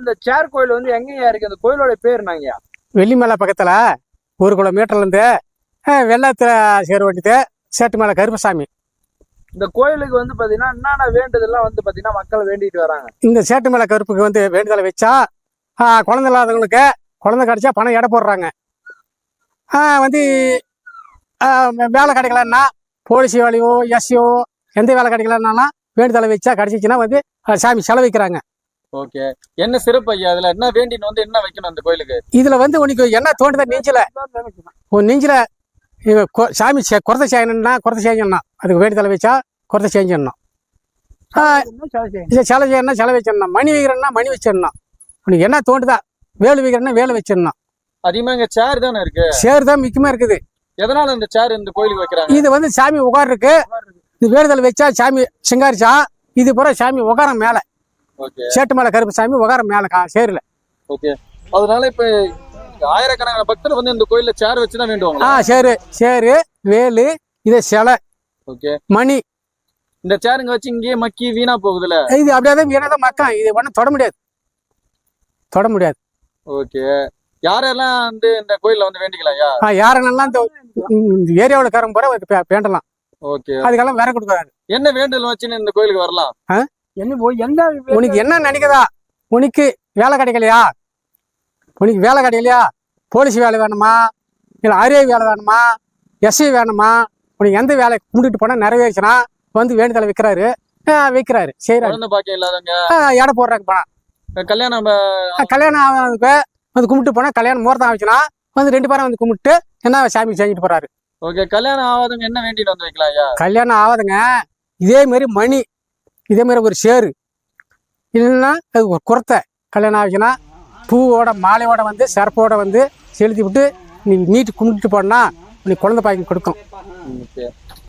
இந்த சேர் கோயில் வந்து எங்கேயா இருக்கு? அந்த கோயிலோட பேர் என்னங்கய்யா? வெள்ளிமலை பக்கத்தில் ஒரு கிலோமீட்டர்லேருந்து வெள்ளத்தில் சேர வேண்டியது சேட்டு மேலே கருப்பசாமி. இந்த கோயிலுக்கு வந்து பாத்தீங்கன்னா என்னென்ன வேண்டுதல்லாம் வந்து பாத்தீங்கன்னா மக்கள் வேண்டிட்டு வராங்க? இந்த சேட்டு மேலே கருப்புக்கு வந்து வேண்டுதலை வச்சா குழந்தை இல்லாதவங்களுக்கு குழந்தை கிடைச்சா பணம் எடை போடுறாங்க. வந்து வேலை கிடைக்கலன்னா போலீஸ் வேலையோ எஸ்சியோ எந்த வேலை கிடைக்கலன்னாலும் வேண்டுதலை வச்சா கிடைச்சிச்சுன்னா வந்து சாமி செலவிக்கிறாங்க ஓகே. என்ன சிறப்பு ஐயா அதுல என்ன வேண்டின்னு வந்து என்ன வைக்கணும் அந்த கோயிலுக்கு? இதுல வந்து உனக்கு என்ன தோண்டுதா நெஞ்சில. உன் நெஞ்சில சாமி குறத்தை செய்யணும்னா குறத்தை செஞ்சிடணும் அதுக்கு வேண்டுதலை வச்சா குறத்தை செஞ்சிடணும் சிலை செய்யணும்னா சிலை வச்சிடணும். மணி வைக்கிறேன்னா மணி வச்சிடணும். உனக்கு என்ன தோண்டுதா வேலு வைக்கிறேன்னா வேலு வச்சிடணும். அதிகமா இங்க சேர் தானே இருக்கு? சேர் தான் மிக்கமா இருக்குது. எதனால இந்த சேர் இந்த கோயிலுக்கு வைக்கிறாங்க? இது வந்து சாமி உட்காருக்கு இது வேண்டுதல் வச்சா சாமி சிங்காரிச்சா இது பூரா சாமி உகாரம் மேல. ஓகே சேட்டு மேல கருப்பு சாமி உகாரம் மேல கா சேருல. ஓகே அதனால இப்ப ஆயிரக்கணக்கான பக்தர் வந்து இந்த கோயில்ல சேர் வச்சுதான் ஆ வேண்டுவாங்களா? சேரு சேரு வேலு இது சிலை ஓகே மணி. இந்த சேருங்க வச்சு இங்கேயே மக்கி வீணா போகுதுல? இது அப்படியே தான் வீணாதான் மக்கம். இது ஒன்றும் தொட முடியாது. தொட முடியாது. ஓகே யாரெல்லாம் வந்து இந்த கோயில்ல வந்து வேண்டிக்கலாம் ஐயா ஆ, யாரெல்லாம் இந்த ஏரியாவில் இருக்கிறவங்க பூரா வந்து பே- வேண்டலாம் ஓகே அதுக்கெல்லாம் வேற கொடுக்காது என்ன வேண்டுதல் வச்சுன்னு இந்த கோயிலுக்கு வரலாம்? என்ன போய் எந்த உனக்கு என்ன நினைக்குதா? உனக்கு வேலை கிடைக்கலையா? உனக்கு வேலை கிடைக்கலையா? போலீஸ் வேலை வேணுமா? இல்லை ஆர்ஐ வேலை வேணுமா? எஸ்ஐ வேணுமா? உனக்கு எந்த வேலை கும்பிட்டுட்டு போனால் நிறைவேறுச்சுன்னா வந்து வேண்டுதலை விற்கிறாரு விற்கிறாரு செய்கிறாரு குழந்தை பாக்கியம் இல்லாதவங்க. எடை போடுறாங்க பணம் கல்யாணம் கல்யாணம் வந்து கும்பிட்டு போனால் கல்யாணம் முகூர்த்தம் ஆச்சுன்னா வந்து ரெண்டு பேரும் வந்து கும்பிட்டு என்ன சாமி செஞ்சுட்டு போறாரு. ஓகே கல்யாணம் ஆகாதவங்க என்ன வேண்டிட்டு வந்து வைக்கலாம் ஐயா? கல்யாணம் ஆகாதுங்க. இதே மாதிரி மணி இதே மாதிரி ஒரு சேரு. இல்லைன்னா அது ஒரு குரத்தை கல்யாணம் ஆகினா பூவோட மாலையோட வந்து சிறப்போட வந்து செலுத்தி விட்டு நீ நீட்டு கும்பிட்டு போனால் நீ குழந்தை பாய்க்கு கொடுக்கும்.